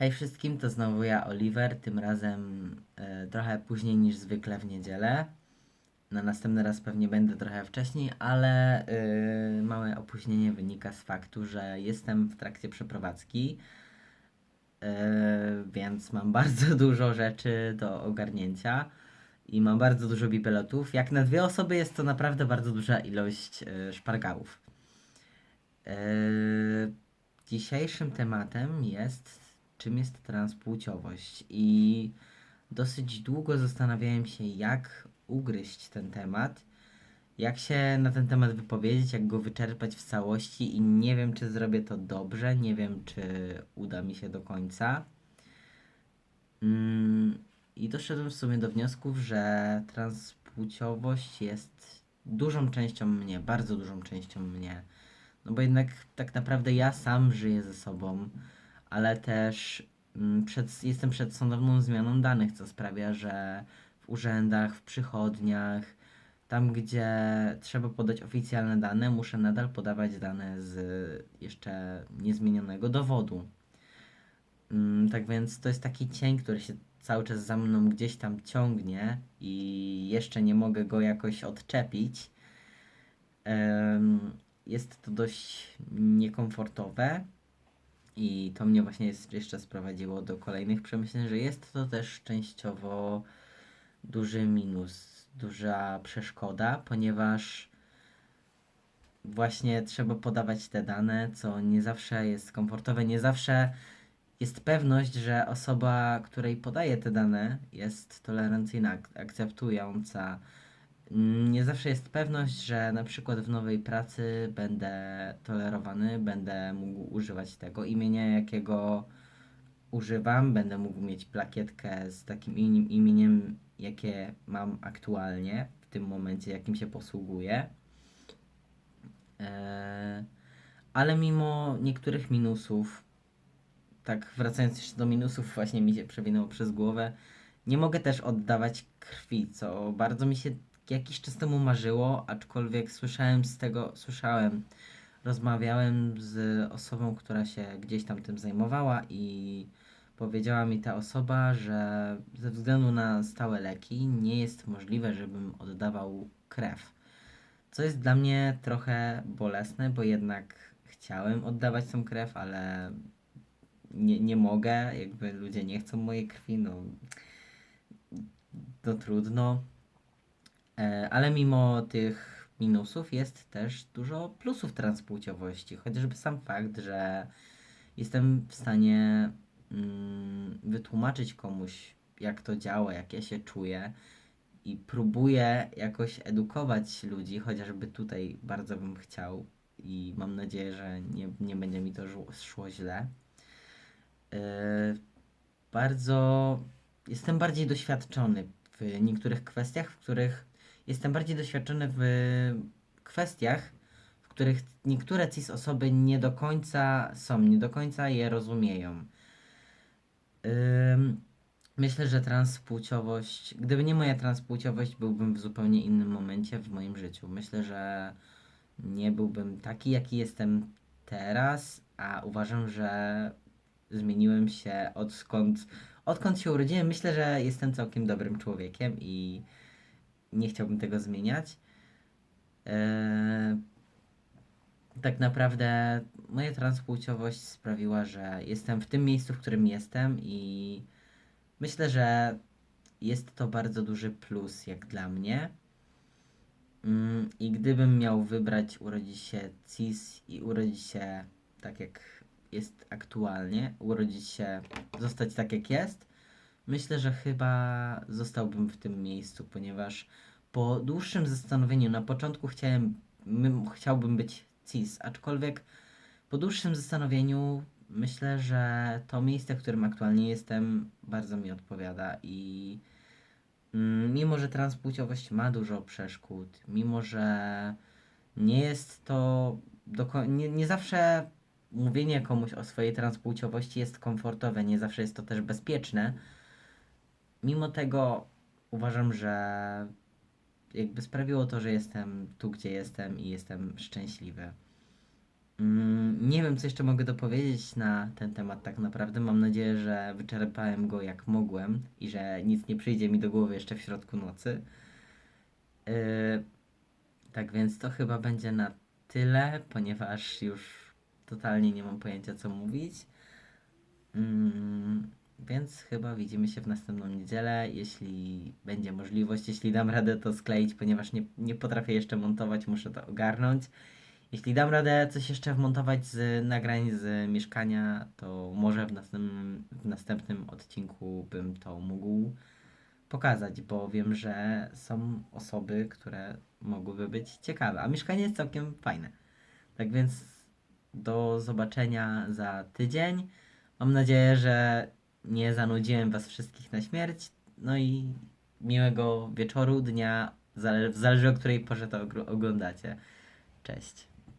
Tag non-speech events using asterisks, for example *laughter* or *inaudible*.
Hej wszystkim, to znowu ja, Oliver, tym razem e, trochę później niż zwykle w niedzielę. Na następny raz pewnie będę trochę wcześniej, ale e, małe opóźnienie wynika z faktu, że jestem w trakcie przeprowadzki, e, więc mam *laughs* bardzo dużo rzeczy do ogarnięcia i mam bardzo dużo bibelotów. Jak na dwie osoby jest to naprawdę bardzo duża ilość e, szpargałów. E, Dzisiejszym tematem jest, czym jest transpłciowość i dosyć długo zastanawiałem się, jak ugryźć ten temat, jak się na ten temat wypowiedzieć, jak go wyczerpać w całości i nie wiem, czy zrobię to dobrze, nie wiem, czy uda mi się do końca. Mm, I doszedłem w sumie do wniosków, że transpłciowość jest dużą częścią mnie, bardzo dużą częścią mnie. No bo jednak tak naprawdę ja sam żyję ze sobą, ale też mm, przed, jestem przed sądowną zmianą danych, co sprawia, że w urzędach, w przychodniach, tam gdzie trzeba podać oficjalne dane, muszę nadal podawać dane z jeszcze niezmienionego dowodu. Mm, Tak więc to jest taki cień, który się cały czas za mną gdzieś tam ciągnie i jeszcze nie mogę go jakoś odczepić. Jest to dość niekomfortowe i to mnie właśnie jeszcze sprowadziło do kolejnych przemyśleń, że jest to też częściowo duży minus, duża przeszkoda, ponieważ właśnie trzeba podawać te dane, co nie zawsze jest komfortowe, nie zawsze jest pewność, że osoba, której podaje te dane, jest tolerancyjna, ak- akceptująca. Nie zawsze jest pewność, że na przykład w nowej pracy będę tolerowany, będę mógł używać tego imienia, jakiego używam, będę mógł mieć plakietkę z takim innym imieniem, jakie mam aktualnie, w tym momencie, jakim się posługuję. Eee, ale mimo niektórych minusów, tak wracając jeszcze do minusów, właśnie mi się przewinęło przez głowę, nie mogę też oddawać krwi, co bardzo mi się jakiś czas temu marzyło, aczkolwiek słyszałem z tego, słyszałem, rozmawiałem z osobą, która się gdzieś tam tym zajmowała i powiedziała mi ta osoba, że ze względu na stałe leki nie jest możliwe, żebym oddawał krew. Co jest dla mnie trochę bolesne, bo jednak chciałem oddawać tą krew, ale nie, nie mogę, jakby ludzie nie chcą mojej krwi, no to trudno. E, Ale mimo tych minusów jest też dużo plusów transpłciowości. Chociażby sam fakt, że jestem w stanie mm, wytłumaczyć komuś, jak to działa, jak ja się czuję i próbuję jakoś edukować ludzi, chociażby tutaj bardzo bym chciał i mam nadzieję, że nie, nie będzie mi to szło źle. E, Bardzo jestem bardziej doświadczony w niektórych kwestiach, w których jestem bardziej doświadczony w kwestiach, w których niektóre CIS osoby nie do końca są, nie do końca je rozumieją. Myślę, że transpłciowość, gdyby nie moja transpłciowość, byłbym w zupełnie innym momencie w moim życiu. Myślę, że nie byłbym taki, jaki jestem teraz, a uważam, że zmieniłem się odkąd, odkąd się urodziłem. Myślę, że jestem całkiem dobrym człowiekiem i nie chciałbym tego zmieniać. Eee, tak naprawdę moja transpłciowość sprawiła, że jestem w tym miejscu, w którym jestem i myślę, że jest to bardzo duży plus jak dla mnie. Mm, I gdybym miał wybrać urodzić się cis i urodzić się tak jak jest aktualnie, urodzić się, zostać tak jak jest, myślę, że chyba zostałbym w tym miejscu, ponieważ po dłuższym zastanowieniu na początku chciałem, chciałbym być cis, aczkolwiek po dłuższym zastanowieniu myślę, że to miejsce, w którym aktualnie jestem, bardzo mi odpowiada i mm, mimo, że transpłciowość ma dużo przeszkód, mimo, że nie jest to nie, nie zawsze mówienie komuś o swojej transpłciowości jest komfortowe, nie zawsze jest to też bezpieczne. Mimo tego uważam, że jakby sprawiło to, że jestem tu, gdzie jestem i jestem szczęśliwy. Mm, Nie wiem, co jeszcze mogę dopowiedzieć na ten temat tak naprawdę. Mam nadzieję, że wyczerpałem go jak mogłem i że nic nie przyjdzie mi do głowy jeszcze w środku nocy. Yy, tak więc to chyba będzie na tyle, ponieważ już totalnie nie mam pojęcia, co mówić. Mm, więc chyba widzimy się w następną niedzielę, jeśli będzie możliwość, jeśli dam radę to skleić, ponieważ nie, nie potrafię jeszcze montować, muszę to ogarnąć. Jeśli dam radę coś jeszcze wmontować z nagrań z mieszkania, to może w następnym, w następnym odcinku bym to mógł pokazać, bo wiem, że są osoby, które mogłyby być ciekawe, a mieszkanie jest całkiem fajne. Tak więc do zobaczenia za tydzień. Mam nadzieję, że nie zanudziłem Was wszystkich na śmierć. No i miłego wieczoru, dnia, zale- zależy o której porze to oglądacie. Cześć.